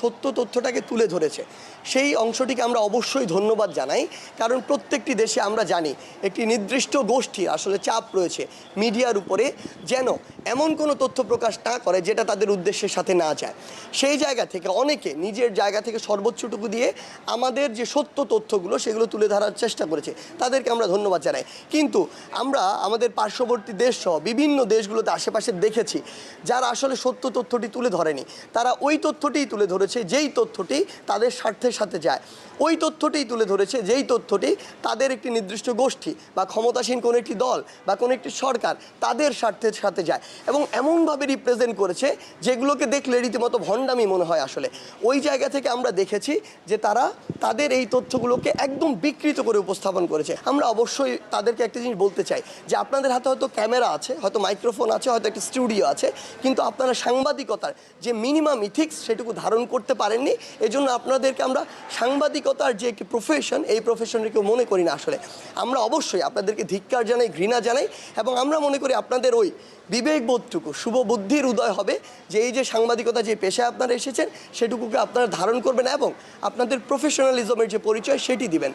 সত্য তথ্যটাকে তুলে ধরেছে। সেই অংশটিকে আমরা অবশ্যই ধন্যবাদ জানাই, কারণ প্রত্যেকটি দেশে আমরা জানি একটি নির্দিষ্ট গোষ্ঠী, আসলে চাপ রয়েছে মিডিয়ার উপরে, যেন এমন কোনো তথ্য প্রকাশ না করে যেটা তাদের উদ্দেশ্যের সাথে না যায়। সেই জায়গা থেকে অনেকে নিজের জায়গা থেকে সর্বোচ্চটুকু দিয়ে আমাদের যে সত্য তথ্যগুলো সেগুলো তুলে ধরার চেষ্টা করেছে, তাদেরকে আমরা ধন্যবাদ জানাই। কিন্তু আমরা আমাদের পার্শ্ববর্তী দেশ সহ বিভিন্ন দেশগুলোতে আশেপাশে দেখেছি, যারা আসলে সত্য তথ্যটি তুলে ধরেনি, তারা ওই তথ্যটিই তুলে ধরেছে, যেই তথ্যটি তাদের স্বার্থের সাথে যায়। ওই তথ্যটিই তুলে ধরেছে, যেই তথ্যটি তাদের একটি নির্দিষ্ট গোষ্ঠী বা ক্ষমতাসীন কোনো একটি দল বা কোনো একটি সরকার তাদের স্বার্থের সাথে যায়। এবং এমনভাবে রিপ্রেজেন্ট করেছে যেগুলোকে দেখলে রীতিমতো ভণ্ডামি মনে হয় আসলে। ওই জায়গা থেকে আমরা দেখেছি যে তারা তাদের এই তথ্যগুলোকে একদম বিকৃত করে উপস্থাপন করেছে। আমরা অবশ্যই তাদেরকে একটা জিনিস বলতে চাই যে আপনাদের হাতে হয়তো ক্যামেরা আছে, হয়তো মাইক্রোফোন আছে, হয়তো একটা স্টুডিও আছে, কিন্তু আপনারা সাংবাদিকতার যে মিনিমাম ইথিক্স সেটুকু ধারণ করতে পারেননি। এজন্য আপনাদেরকে আমরা সাংবাদিকতার যে একটি প্রফেশন এই প্রফেশনের কেউ মনে করি না আসলে। আমরা অবশ্যই আপনাদেরকে ধিক্কার জানাই, ঘৃণা জানাই এবং আমরা মনে করি আপনাদের ওই বিবেকবোধটুকু, শুভ বুদ্ধির উদয় হবে যে এই যে সাংবাদিকতা যে পেশায় আপনারা এসেছেন, সেটুকুকে আপনারা ধারণ করবেন এবং আপনাদের প্রফেশনালিজমের যে পরিচয়, সেটি দিবেন।